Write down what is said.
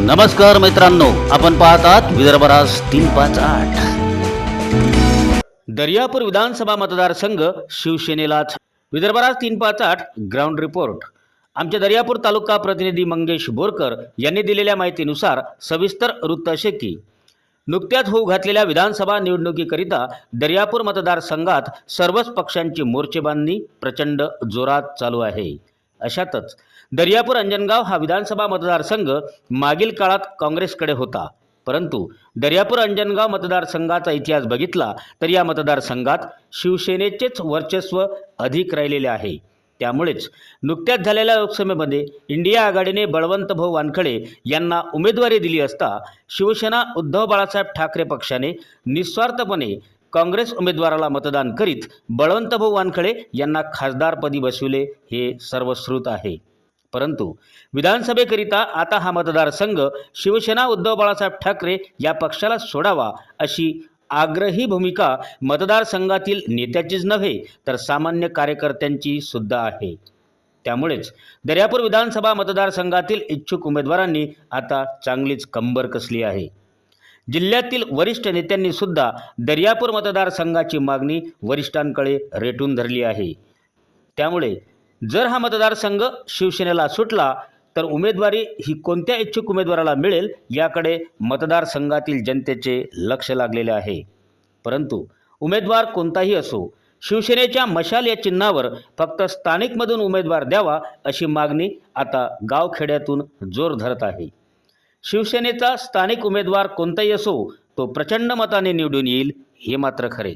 नमस्कार मित्रांनो आपण पाहतात विदर्भराज तीन पाच आठ. दर्यापूर विधानसभा मतदारसंघ शिवसेनेलाच विदर्भराज तीन पाच आठ ग्राउंड रिपोर्ट आमच्या दर्यापूर तालुका प्रतिनिधी मंगेश बोरकर यांनी दिलेल्या माहितीनुसार सविस्तर वृत्त असे की नुकत्याच होऊ घातलेल्या विधानसभा निवडणुकीकरिता दर्यापूर मतदारसंघात सर्वच पक्षांची मोर्चेबांधणी प्रचंड जोरात चालू आहे. अशातच दर्यापूर अंजनगाव हा विधानसभा मतदारसंघ मागील काळात काँग्रेसकडे होता. परंतु दर्यापूर अंजनगाव मतदारसंघाचा इतिहास बघितला तर या मतदारसंघात शिवसेनेचेच वर्चस्व अधिक राहिलेले आहे. त्यामुळेच नुकत्याच झालेल्या लोकसभेमध्ये इंडिया आघाडीने बळवंतभाऊ वानखडे यांना उमेदवारी दिली असता शिवसेना उद्धव बाळासाहेब ठाकरे पक्षाने निस्वार्थपणे काँग्रेस उमेदवाराला मतदान करीत बळवंतभाऊ वानखळे यांना खासदारपदी बसविले हे सर्वश्रुत आहे. परंतु विधानसभेकरिता आता हा मतदारसंघ शिवसेना उद्धव बाळासाहेब ठाकरे या पक्षाला सोडावा अशी आग्रही भूमिका मतदारसंघातील नेत्याचीच नव्हे तर सामान्य कार्यकर्त्यांची सुद्धा आहे. त्यामुळेच दर्यापूर विधानसभा मतदारसंघातील इच्छुक उमेदवारांनी आता चांगलीच कंबर कसली आहे. जिल्ह्यातील वरिष्ठ नेत्यांनी सुद्धा दर्यापूर मतदारसंघाची मागणी वरिष्ठांकडे रेटून धरली आहे. त्यामुळे जर हा मतदारसंघ शिवसेनेला सुटला तर उमेदवारी ही कोणत्या इच्छुक उमेदवाराला मिळेल याकडे मतदारसंघातील जनतेचे लक्ष लागलेले आहे. परंतु उमेदवार कोणताही असो शिवसेनेच्या मशाल या चिन्हावर फक्त स्थानिकमधून उमेदवार द्यावा अशी मागणी आता गावखेड्यातून जोर धरत आहे. शिवसेनेचा स्थानिक उमेदवार कोणताही असो तो प्रचंड मताने निवडून येईल हे मात्र खरे.